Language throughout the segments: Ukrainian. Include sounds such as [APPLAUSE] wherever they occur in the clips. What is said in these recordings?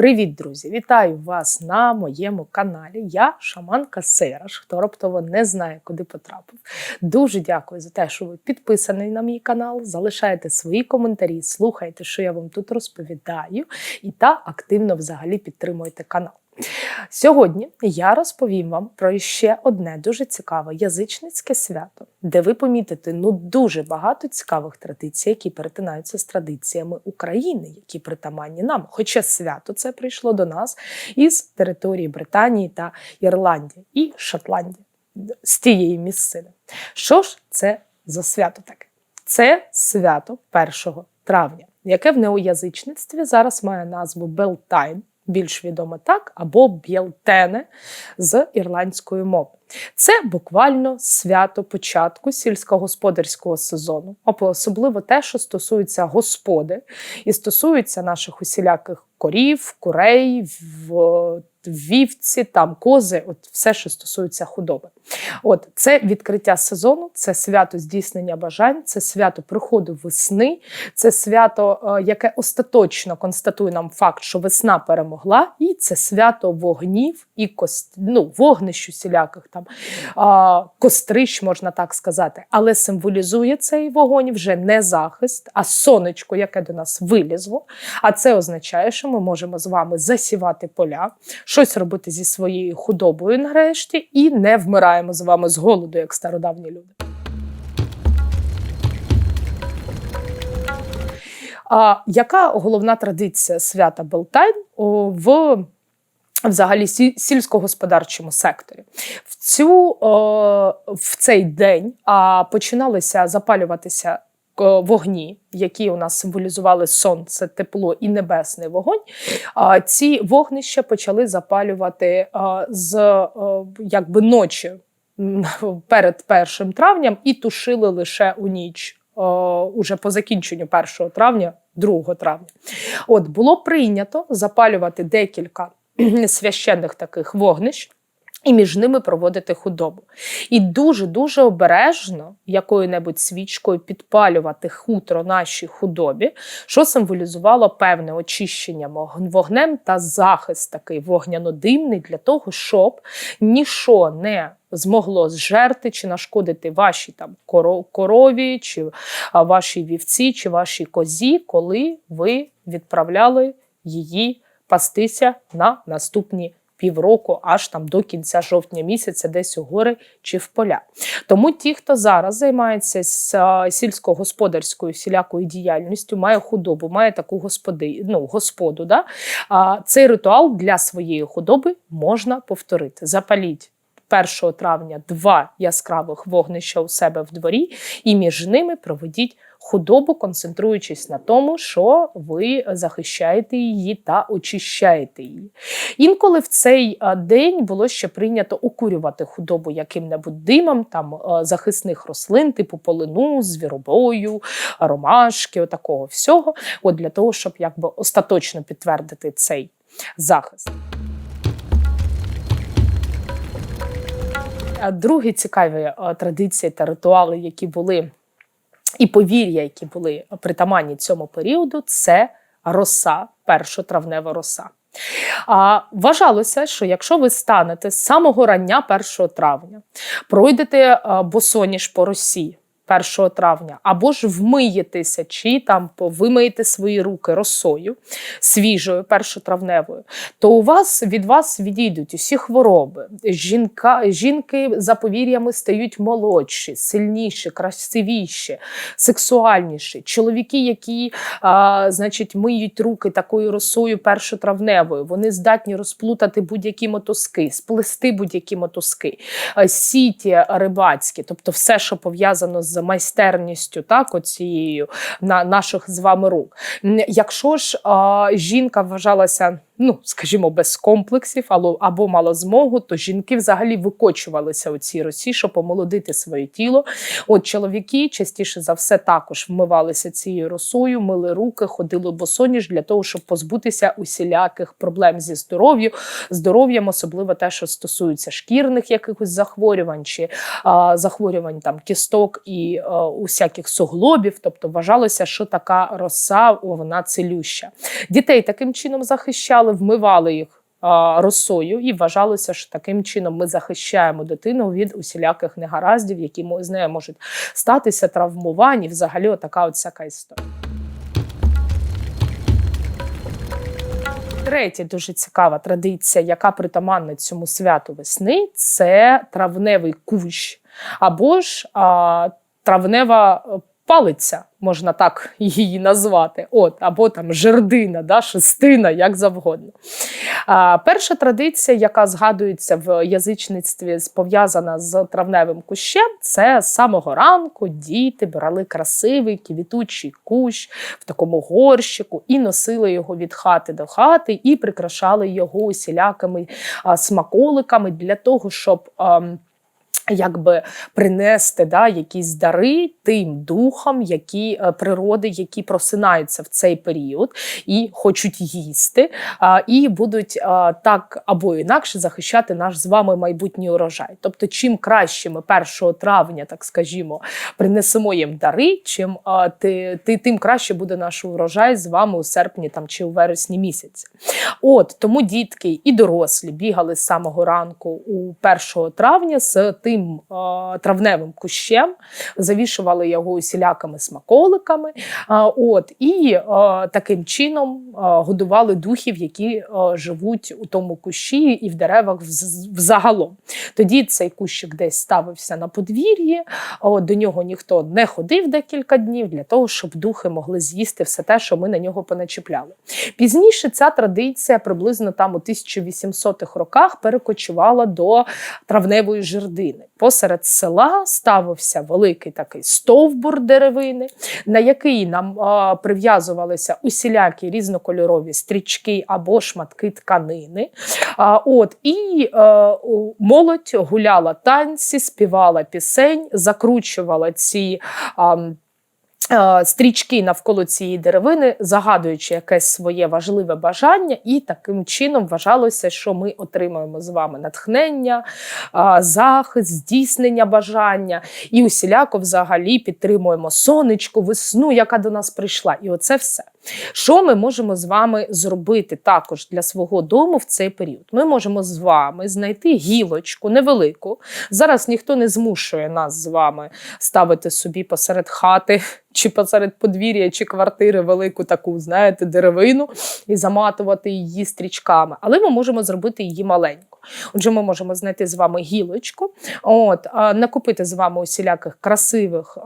Привіт, друзі! Вітаю вас на моєму каналі. Я Шаманка Сераш, хто раптово не знає, куди потрапив. Дуже дякую за те, що ви підписаний на мій канал, залишаєте свої коментарі, слухайте, що я вам тут розповідаю, і та активно взагалі підтримуєте канал. Сьогодні я розповім вам про ще одне дуже цікаве язичницьке свято, де ви помітите ну дуже багато цікавих традицій, які перетинаються з традиціями України, які притаманні нам. Хоча свято це прийшло до нас із території Британії та Ірландії і Шотландії з тієї місцини. Що ж це за свято таке? Це свято 1 травня, яке в неоязичництві зараз має назву Белтайн більш відомо так, або б'єлтене з ірландської мови. Це буквально свято початку сільськогосподарського сезону, особливо те, що стосується господи, і стосується наших усіляких корів, курей, вівці, там кози, от все, що стосується худоби. От це відкриття сезону, це свято здійснення бажань, це свято приходу весни, це свято, е, яке остаточно констатує нам факт, що весна перемогла, і це свято вогнів і кост... ну, вогнищ усіляких там кострищ, можна так сказати, але символізує цей вогонь вже не захист, а сонечко, яке до нас вилізло. А це означає, що ми можемо з вами засівати поля щось робити зі своєю худобою нарешті, і не вмираємо з вами з голоду, як стародавні люди. А яка головна традиція свята Белтайн в Взагалі, сільськогосподарчому секторі в цю в цей день починалися запалюватися вогні, які у нас символізували сонце, тепло і небесний вогонь. Ці вогнища почали запалювати е, з е, якби ночі [LAUGHS] перед першим травням і тушили лише у ніч. Уже по закінченню 1 травня, 2 травня, от було прийнято запалювати декілька [CLEARS THROAT] священних таких вогнищ і між ними проводити худобу. І дуже-дуже обережно якою-небудь свічкою підпалювати хутро нашій худобі, що символізувало певне очищення вогнем та захист такий вогняно-димний для того, щоб ніщо не Змогло зжерти чи нашкодити вашій там корові, чи вашій вівці, чи вашій козі, коли ви відправляли її пастися на наступні півроку, аж там до кінця жовтня місяця, десь у гори чи в поля. Тому ті, хто зараз займається сільськогосподарською всілякою діяльністю, має худобу, має таку господи, ну, господу, да? цей ритуал для своєї худоби можна повторити. Запаліть. 1 травня два яскравих вогнища у себе в дворі, і між ними проведіть худобу, концентруючись на тому, що ви захищаєте її та очищаєте її. Інколи в цей день було ще прийнято окурювати худобу яким-небудь димом, там захисних рослин, типу полину, звіробою, ромашки, отакого всього, от для того, щоб якби остаточно підтвердити цей захист. Другі цікаві традиції та ритуали, які були і повір'я, які були притаманні цьому періоду, це роса, першотравнева роса. А Вважалося, що якщо ви станете з самого рання 1 травня, пройдете босоніж по росі, 1 травня, або ж вмиєтеся, чи там вимиєте свої руки росою свіжою, першотравневою, то у вас від вас відійдуть усі хвороби. Жінка, Жінки за повір'ями стають молодші, сильніші, красивіші, сексуальніші. Чоловіки, які а, значить, миють руки такою росою першотравневою, вони здатні розплутати будь-які мотузки, сплести будь-які мотузки, сіті рибацькі, тобто все, що пов'язано з майстерністю, так, оцією на наших з вами рук. Якщо ж а, жінка вважалася ну скажімо, без комплексів, або мало змогу, то жінки взагалі викочувалися у цій росі, щоб помолодити своє тіло. От чоловіки частіше за все також вмивалися цією росою, мили руки, ходили босоніж для того, щоб позбутися усіляких проблем зі здоров'ям, здоров'ям, особливо те, що стосується шкірних якихось захворювань чи а, захворювань там кісток і а, усяких суглобів. Тобто вважалося, що така роса вона целюща. Дітей таким чином захищали вмивали, вмивали їх росою, і вважалося, що таким чином ми захищаємо дитину від усіляких негараздів, які з нею можуть статися, травмувань і взагалі така от всяка історія. Третя дуже цікава традиція, яка притаманна цьому святу весни, це травневий кущ або ж а, травнева палиця, можна так її назвати, от, або там жердина, да, шестина, як завгодно. А, Перша традиція, яка згадується в язичництві, пов'язана з травневим кущем, це з самого ранку діти брали красивий квітучий кущ в такому горщику і носили його від хати до хати, і прикрашали його усілякими а, смаколиками для того, щоб. А, Якби принести да, якісь дари тим духам, які е, природи, які просинаються в цей період і хочуть їсти, а, і будуть а, так або інакше захищати наш з вами майбутній урожай. Тобто, чим краще ми 1 травня, так скажімо, принесемо їм дари, чим а, ти, ти, тим краще буде наш урожай з вами у серпні там чи у вересні місяці. От тому дітки і дорослі бігали з самого ранку у 1 травня з тим цим травневим кущем, завішували його усілякими смаколиками. От, І таким чином годували духів, які живуть у тому кущі і в деревах взагалом. Тоді цей кущик десь ставився на подвір'ї, до нього ніхто не ходив декілька днів для того, щоб духи могли з'їсти все те, що ми на нього поначіпляли. Пізніше ця традиція приблизно там у 1800-х роках перекочувала до травневої жердини. Посеред села ставився великий такий стовбур деревини, на який нам прив'язувалися усілякі різнокольорові стрічки або шматки тканини. А, от, І а, молодь гуляла танці, співала пісень, закручувала ці. А, Е, стрічки навколо цієї деревини, загадуючи якесь своє важливе бажання, і таким чином вважалося, що ми отримаємо з вами натхнення, е, захист, здійснення бажання і усіляко взагалі підтримуємо сонечку, весну, яка до нас прийшла. І оце все. Що ми можемо з вами зробити також для свого дому в цей період? Ми можемо з вами знайти гілочку невелику. Зараз ніхто не змушує нас з вами ставити собі посеред хати [LAUGHS] чи посеред подвір'я, чи квартири велику таку, знаєте, деревину і заматувати її стрічками. Але ми можемо зробити її маленьку. Отже, ми можемо знайти з вами гілочку, от, накупити з вами усіляких красивих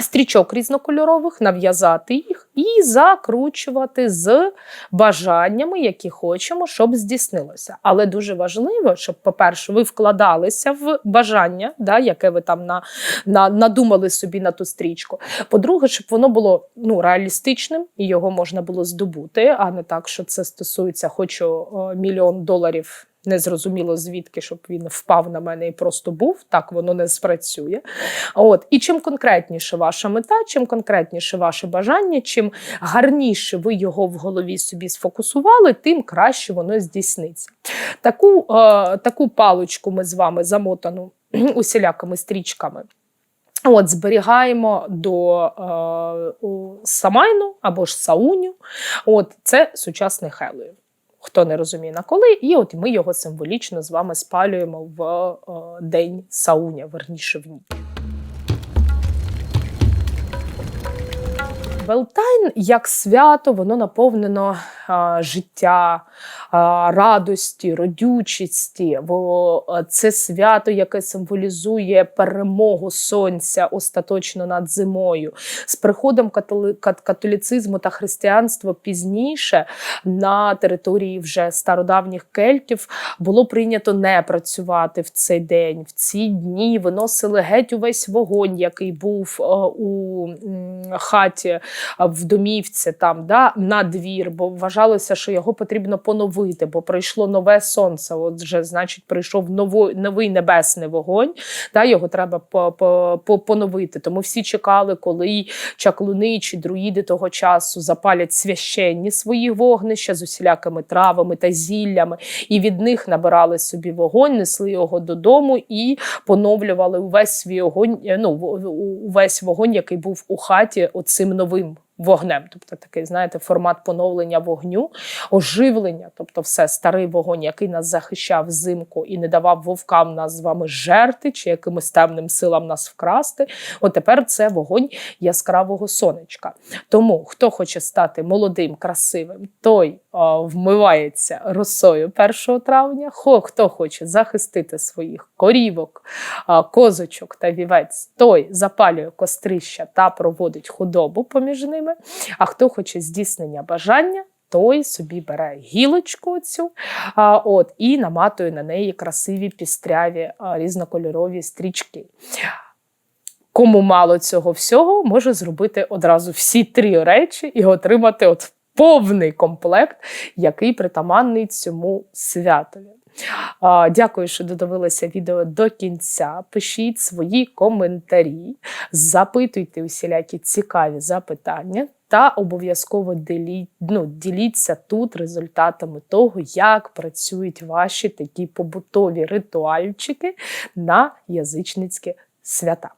стрічок різнокольорових, нав'язати їх і закручувати з бажаннями, які хочемо, щоб здійснилося. Але дуже важливо, щоб, по-перше, ви вкладалися в бажання, да, яке ви там на, на, надумали собі на ту стрічку. По-друге, щоб воно було ну, реалістичним і його можна було здобути, а не так, що це стосується хочу мільйон доларів Незрозуміло звідки, щоб він впав на мене і просто був. Так воно не спрацює. От і чим конкретніше ваша мета, чим конкретніше ваше бажання, чим гарніше ви його в голові собі сфокусували, тим краще воно здійсниться. Таку, е, таку паличку ми з вами замотану [CLEARS THROAT] усілякими стрічками. От, зберігаємо до е, самайну або ж сауню. От, Це сучасний Хеллоуін хто не розуміє на коли, і от ми його символічно з вами спалюємо в е, день сауня, верніше в ніч. Велтайн як свято, воно наповнено а, життя, а, радості, родючості. Бо це свято, яке символізує перемогу сонця остаточно над зимою. З приходом католіцизму та християнства пізніше на території вже стародавніх кельтів було прийнято не працювати в цей день. В ці дні виносили геть увесь вогонь, який був у хаті в домівці там да, на двір, бо вважалося, що його потрібно поновити, бо прийшло нове сонце. Отже, значить, прийшов новий, новий небесний вогонь. Да, Його треба по, по, по, поновити. Тому всі чекали, коли чаклуни чи друїди того часу запалять священні свої вогнища з усілякими травами та зіллями, і від них набирали собі вогонь, несли його додому і поновлювали увесь свій огонь, ну увесь вогонь, який був у хаті, оцим новим вогнем. Тобто такий, знаєте, формат поновлення вогню, оживлення, тобто все старий вогонь, який нас захищав взимку і не давав вовкам нас з вами жерти чи якимось темним силам нас вкрасти. От тепер це вогонь яскравого сонечка. Тому хто хоче стати молодим, красивим, той о, вмивається росою 1 травня. Хо, хто хоче захистити своїх корівок, а, козочок та вівець, той запалює кострища та проводить худобу поміж ними. А хто хоче здійснення бажання, той собі бере гілочку цю а, от, і наматує на неї красиві пістряві а, різнокольорові стрічки. Кому мало цього всього, може зробити одразу всі три речі і отримати от повний комплект, який притаманний цьому святові. Дякую, що додивилися відео до кінця. Пишіть свої коментарі, запитуйте усілякі цікаві запитання. Та обов'язково діліть, ну, діліться тут результатами того, як працюють ваші такі побутові ритуальчики на язичницькі свята.